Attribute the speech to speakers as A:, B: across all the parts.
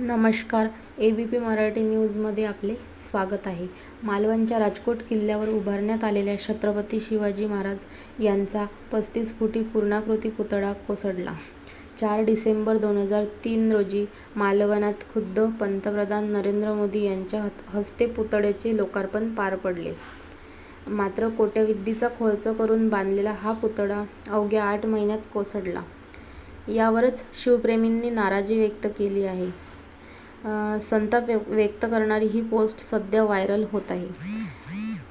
A: नमस्कार. A B P Marathi न्यूजमध्ये आपले स्वागत आहे. मालवणच्या राजकोट किल्ल्यावर उभारण्यात आलेल्या छत्रपती शिवाजी महाराज यांचा पस्तीस फुटी पूर्णाकृती पुतळा कोसळला. चार डिसेंबर दोन हजार तीन रोजी मालवणात खुद्द पंतप्रधान नरेंद्र मोदी यांच्या हस्ते पुतळ्याचे लोकार्पण पार पडले. मात्र कोट्यवधीचा खर्च करून बांधलेला हा पुतळा अवघ्या आठ महिन्यात कोसळला. यावरच शिवप्रेमींनी नाराजी व्यक्त केली आहे. संताप व्यक्त करणारी ही पोस्ट सध्या व्हायरल होत आहे.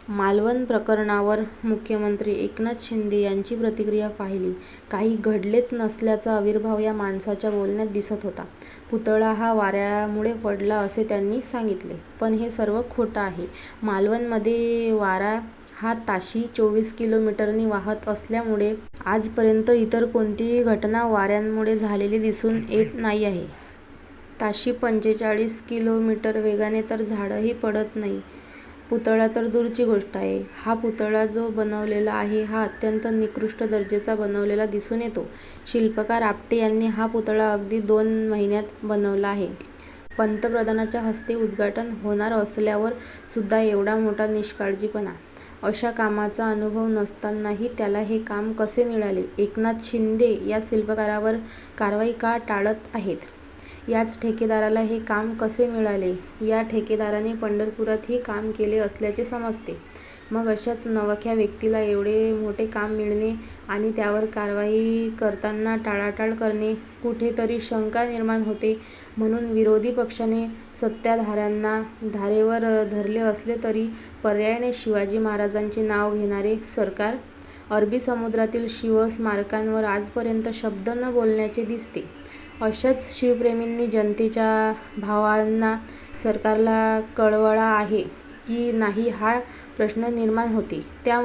A: मालवण प्रकरणावर मुख्यमंत्री एकनाथ शिंदे यांची प्रतिक्रिया पाहिली. काही घडलेच नसल्याचा आविर्भाव या माणसाच्या बोलण्यात दिसत होता. पुतळा हा वाऱ्यामुळे पडला असे त्यांनी सांगितले. पण हे सर्व खोटं आहे. मालवणमध्ये वारा हा ताशी चोवीस किलोमीटरनी वाहत असल्यामुळे आजपर्यंत इतर कोणतीही घटना वाऱ्यांमुळे झालेली दिसून येत नाही आहे. ताशी पंचेचाळीस किलोमीटर वेगाने तर झाडंही पडत नाही. पुतळा तर दूरची गोष्ट आहे. हा पुतळा जो बनवलेला आहे हा अत्यंत निकृष्ट दर्जाचा बनवलेला दिसून येतो. शिल्पकार आपटे यांनी हा पुतळा अगदी दोन महिन्यात बनवला आहे. पंतप्रधानाच्या हस्ते उद्घाटन होणार असल्यावर सुद्धा एवढा मोठा निष्काळजीपणा. अशा कामाचा अनुभव नसतानाही त्याला हे काम कसे मिळाले? एकनाथ शिंदे या शिल्पकारावर कारवाई का टाळत आहेत? याच ठेकेदाराला हे काम कसे मिळाले? या ठेकेदाराने पंढरपुरातही काम केले असल्याचे समजते. मग अशाच नवख्या व्यक्तीला एवढे मोठे काम मिळणे आणि त्यावर कारवाई करताना टाळाटाळ करणे कुठेतरी शंका निर्माण होते. म्हणून विरोधी पक्षाने सत्ताधाऱ्यांना धारेवर धरले असले तरी पर्यायाने शिवाजी महाराजांचे नाव घेणारे सरकार अरबी समुद्रातील शिवस्मारकांवर आजपर्यंत शब्द न बोलण्याचे दिसते. अशाच शिवप्रेमींनी जनतेच्या भावना सरकारला कळवळा आहे की नाही हा प्रश्न निर्माण होते. त्या